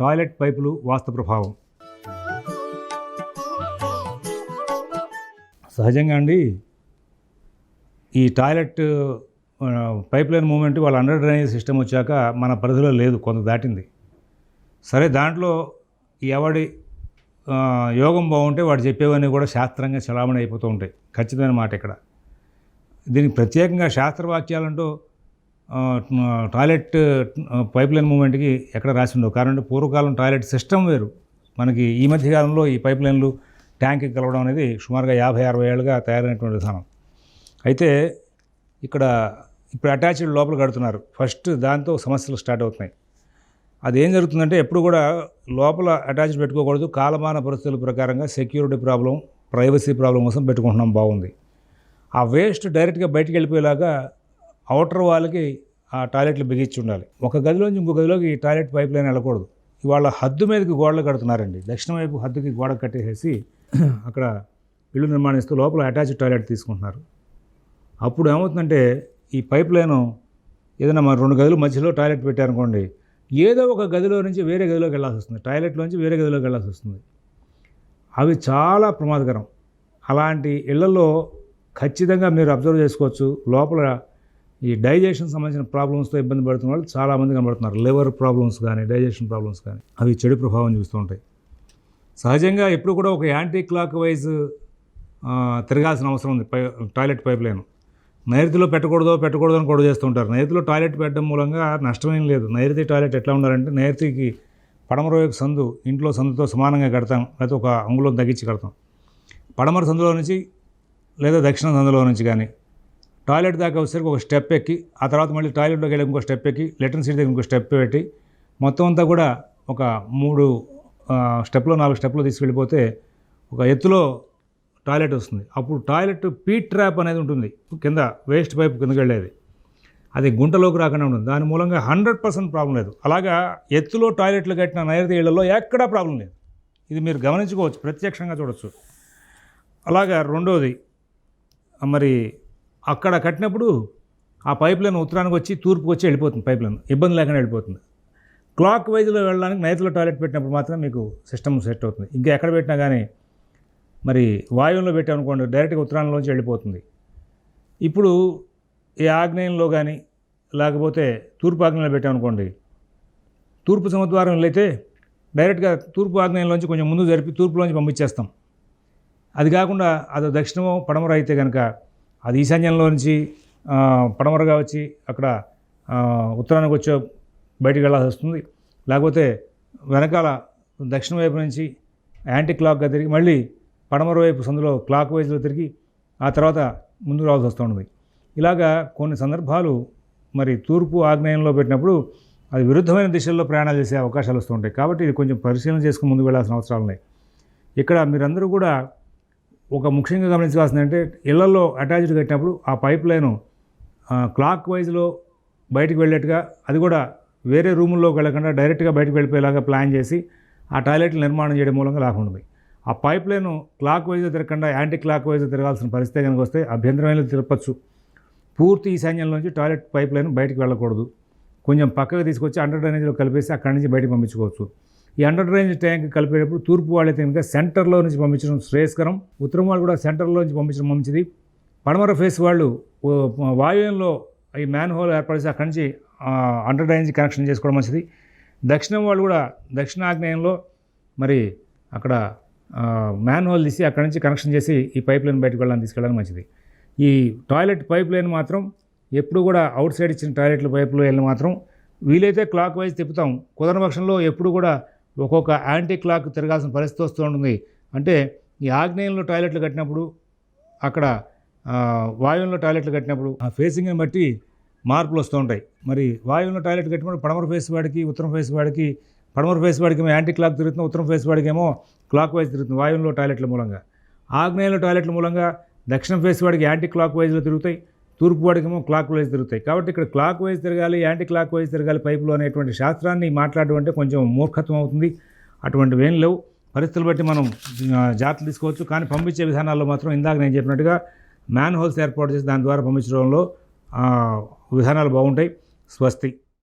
Toilet పైపులు వాస్తు ప్రభావం. సహజంగా అండి ఈ టాయిలెట్ పైప్ లైన్ మూమెంట్ వాళ్ళ అండర్ డ్రైనేజ్ సిస్టమ్ వచ్చాక మన పరిధిలో లేదు కొంత దాటింది. సరే దాంట్లో ఎవడి యోగం బాగుంటే వాడు చెప్పేవన్నీ కూడా శాస్త్రంగా చలామణి అయిపోతూ ఉంటాయి. ఖచ్చితమైన మాట ఇక్కడ. దీనికి ప్రత్యేకంగా శాస్త్రవాక్యాలంటూ టాయిలెట్ పైప్ లైన్ మూమెంట్కి ఎక్కడ రాసి ఉండవు. కారణం పూర్వకాలం టాయిలెట్ సిస్టమ్ వేరు. మనకి ఈ మధ్యకాలంలో ఈ పైప్ లైన్లు ట్యాంక్కి కలవడం అనేది సుమారుగా యాభై అరవై ఏళ్ళుగా తయారైనటువంటి విధానం. అయితే ఇక్కడ ఇప్పుడు అటాచ్డ్ లోపల కడుతున్నారు. ఫస్ట్ దాంతో సమస్యలు స్టార్ట్ అవుతున్నాయి. అది ఏం జరుగుతుందంటే ఎప్పుడు కూడా లోపల అటాచ్డ్ పెట్టుకోకూడదు. కాలమాన పరిస్థితుల ప్రకారంగా సెక్యూరిటీ ప్రాబ్లం ప్రైవసీ ప్రాబ్లం కోసం పెట్టుకుంటున్నాం బాగుంది. ఆ వేస్ట్ డైరెక్ట్గా బయటికి వెళ్ళిపోయేలాగా అవుటర్ వాళ్ళకి ఆ టాయిలెట్లు బిగించి ఉండాలి ఒక గదిలోంచి ఇంకో గదిలోకి ఈ టాయిలెట్ పైప్ లైన్ వెళ్ళకూడదు. ఇవాళ హద్దు మీదకి గోడలు కడుతున్నారండి. దక్షిణ వైపు హద్దుకి గోడ కట్టేసేసి అక్కడ ఇల్లు నిర్మాణిస్తూ లోపల అటాచ్డ్ టాయిలెట్ తీసుకుంటున్నారు. అప్పుడు ఏమవుతుందంటే ఈ పైప్ లైను ఏదైనా మన రెండు గదులు మధ్యలో టాయిలెట్ పెట్టారనుకోండి ఏదో ఒక గదిలో నుంచి వేరే గదిలోకి వెళ్ళాల్సి వస్తుంది. టాయిలెట్లోంచి వేరే గదిలోకి వెళ్ళాల్సి వస్తుంది. అవి చాలా ప్రమాదకరం. అలాంటి ఇళ్ళలో ఖచ్చితంగా మీరు అబ్జర్వ్ చేసుకోవచ్చు. లోపల ఈ డైజెషన్ సంబంధించిన ప్రాబ్లమ్స్తో ఇబ్బంది పడుతున్న వాళ్ళు చాలామంది కనబడుతున్నారు. లివర్ ప్రాబ్లమ్స్ కానీ డైజెషన్ ప్రాబ్లమ్స్ కానీ. అవి చెడు ప్రభావం చూస్తూ ఉంటాయి. సహజంగా ఎప్పుడు కూడా ఒక యాంటీ క్లాక్ వైజ్ తిరగాల్సిన అవసరం ఉంది. పై టాయిలెట్ పైప్ లైన్. నైరుతిలో పెట్టకూడదో పెట్టకూడదో అని కూడా చేస్తుంటారు నైరుతిలో టాయిలెట్ పెట్టడం మూలంగా నష్టమేం లేదు. నైరుతి టాయిలెట్ ఎట్లా ఉండాలంటే నైరుతికి పడమర వైపు సందు ఇంట్లో సందుతో సమానంగా కడతాం లేకపోతే ఒక అంగుళం తగ్గించి కడతాం పడమర సందులో నుంచి లేదా దక్షిణ సందులో నుంచి కానీ టాయిలెట్ దాకా వచ్చేసరికి ఒక స్టెప్ ఎక్కి ఆ తర్వాత మళ్ళీ టాయిలెట్లోకి వెళ్ళి ఇంకో స్టెప్ ఎక్కి లెట్రిన్ సీట్ దగ్గర ఇంకో స్టెప్ పెట్టి మొత్తం అంతా కూడా ఒక మూడు స్టెప్లో నాలుగు స్టెప్లో తీసుకెళ్ళిపోతే ఒక ఎత్తులో టాయిలెట్ వస్తుంది. అప్పుడు టాయిలెట్ పీట్ ట్రాప్ అనేది ఉంటుంది. కింద వేస్ట్ పైప్ కిందకి వెళ్ళేది. అది గుంటలోకి రాకుండా ఉంటుంది. దాని మూలంగా హండ్రెడ్ పర్సెంట్ ప్రాబ్లం లేదు. అలాగా ఎత్తులో టాయిలెట్లు కట్టిన నైరుతి ఇళ్ళలో ఎక్కడా ప్రాబ్లం లేదు. ఇది మీరు గమనించుకోవచ్చు. ప్రత్యక్షంగా చూడొచ్చు. అలాగా రెండోది మరి అక్కడ కట్టినప్పుడు ఆ పైప్ లైన్ ఉత్తరానికి వచ్చి తూర్పుకి వచ్చి వెళ్ళిపోతుంది పైప్ లైన్ ఇబ్బంది లేకుండా వెళ్ళిపోతుంది. క్లాక్ వైజ్లో వెళ్ళడానికి నైతులో టాయిలెట్ పెట్టినప్పుడు మాత్రం మీకు సిస్టమ్ సెట్ అవుతుంది. ఇంకా ఎక్కడ పెట్టినా కానీ మరి వాయువులో పెట్టామనుకోండి డైరెక్ట్గా ఉత్తరాంలోంచి వెళ్ళిపోతుంది. ఇప్పుడు ఈ ఆగ్నేయంలో కానీ లేకపోతే తూర్పు ఆగ్నేయంలో పెట్టామనుకోండి తూర్పు సముద్వారం అయితే డైరెక్ట్గా తూర్పు ఆగ్నేయంలోంచి కొంచెం ముందు జరిపి తూర్పులోంచి పంపించేస్తాం. అది కాకుండా అది దక్షిణమో పడమర అయితే కనుక అది ఈశాన్యంలో నుంచి పడమరగా వచ్చి అక్కడ ఉత్తరానికి వచ్చే బయటికి వెళ్ళాల్సి వస్తుంది. లేకపోతే వెనకాల దక్షిణ వైపు నుంచి యాంటీ క్లాక్గా తిరిగి మళ్ళీ పడమర వైపు సందులో క్లాక్ వైజ్లో తిరిగి ఆ తర్వాత ముందు రావాల్సి వస్తుంది ఇలాగా కొన్ని సందర్భాలు మరి తూర్పు ఆగ్నేయంలో పెట్టినప్పుడు అది విరుద్ధమైన దిశల్లో ప్రయాణాలు చేసే అవకాశాలు వస్తుంటాయి కాబట్టి ఇది కొంచెం పరిశీలన చేసుకుని ముందుకు వెళ్ళాల్సిన అవసరాలు ఉన్నాయి. ఇక్కడ మీరందరూ కూడా ఒక ముఖ్యంగా గమనించాల్సింది అంటే ఇళ్ళలో అటాచ్డ్ కట్టినప్పుడు ఆ పైప్ లైను క్లాక్ వైజ్లో బయటికి వెళ్ళేట్టుగా అది కూడా వేరే రూముల్లోకి వెళ్ళకుండా డైరెక్ట్గా బయటకు వెళ్ళిపోయేలాగా ప్లాన్ చేసి ఆ టాయిలెట్లు నిర్మాణం చేయడం మూలంగా లాభం ఉంటుంది ఆ పైప్ లైన్ క్లాక్ వైజ్ తిరగకుండా యాంటీ క్లాక్ వైజ్ తిరగాల్సిన పరిస్థితి కనుక వస్తే అభ్యంతరమైన తిరపచ్చు పూర్తి ఈశాన్యంలోంచి టాయిలెట్ పైప్ లైన్ బయటకు వెళ్ళకూడదు. కొంచెం పక్కకు తీసుకొచ్చి అండర్ డ్రైనేజ్లో కలిపేసి అక్కడి నుంచి బయటకు పంపించుకోవచ్చు. ఈ అండర్ డ్రైనేజ్ ట్యాంక్ కలిపేటప్పుడు తూర్పు వాళ్ళైతే కనుక సెంటర్లో నుంచి పంపించడం శ్రేయస్కరం. ఉత్తరం వాళ్ళు కూడా సెంటర్లో నుంచి పంపించడం మంచిది. పడమర ఫేస్ వాళ్ళు వాయువ్యంలో ఈ మ్యాన్ హోల్ ఏర్పరిచి అక్కడి నుంచి అండర్ డ్రైనేజ్ కనెక్షన్ చేసుకోవడం మంచిది. దక్షిణం వాళ్ళు కూడా దక్షిణాగ్నేయంలో మరి అక్కడ మ్యాన్ హోల్ తీసి అక్కడి నుంచి కనెక్షన్ చేసి ఈ పైప్ లైన్ బయటకు వెళ్ళడానికి తీసుకెళ్ళడం మంచిది. ఈ టాయిలెట్ పైప్ లైన్ మాత్రం ఎప్పుడు కూడా అవుట్ సైడ్ ఇచ్చిన టాయిలెట్ల పైపులు వెళ్ళి మాత్రం వీలైతే క్లాక్ వైజ్ తిప్పుతాం. కుదరని పక్షంలో ఎప్పుడు కూడా ఒక్కొక్క యాంటీ క్లాక్ తిరగాల్సిన పరిస్థితి వస్తూ ఉంటుంది. అంటే ఈ ఆగ్నేయంలో టాయిలెట్లు కట్టినప్పుడు అక్కడ వాయువులో టాయిలెట్లు కట్టినప్పుడు ఆ ఫేసింగ్ని బట్టి మార్పులు వస్తూ ఉంటాయి. మరి వాయువులో టాయిలెట్ కట్టినప్పుడు పడమర ఫేస్ వాడికి ఉత్తరం ఫేస్ వాడికి పడమర ఫేస్ వాడికి ఏమో యాంటీ క్లాక్ తిరుగుతుంది ఉత్తరం ఫేస్ వాడికి ఏమో క్లాక్ వైజ్ తిరుగుతుంది వాయువులో టాయిలెట్ల మూలంగా. ఆగ్నేయంలో టాయిలెట్ల మూలంగా దక్షిణ ఫేస్ వాడికి యాంటీ క్లాక్ వైజ్లో తిరుగుతాయి. తూర్పు వాడికేమో క్లాక్ వైజ్ తిరుగుతాయి. కాబట్టి ఇక్కడ క్లాక్ వైజ్ తిరగాలి యాంటీ క్లాక్ వైజ్ తిరగాలి పైపులో అనేటువంటి శాస్త్రాన్ని మాట్లాడడం అంటే కొంచెం మూర్ఖత్వం అవుతుంది. అటువంటివి ఏం లేవు. పరిస్థితులు బట్టి మనం జాగ్రత్తలు తీసుకోవచ్చు. కానీ పంపించే విధానాల్లో మాత్రం ఇందాక నేను చెప్పినట్టుగా మ్యాన్ హోల్స్ ఏర్పాటు చేసి దాని ద్వారా పంపించడంలో విధానాలు బాగుంటాయి. స్వస్తి.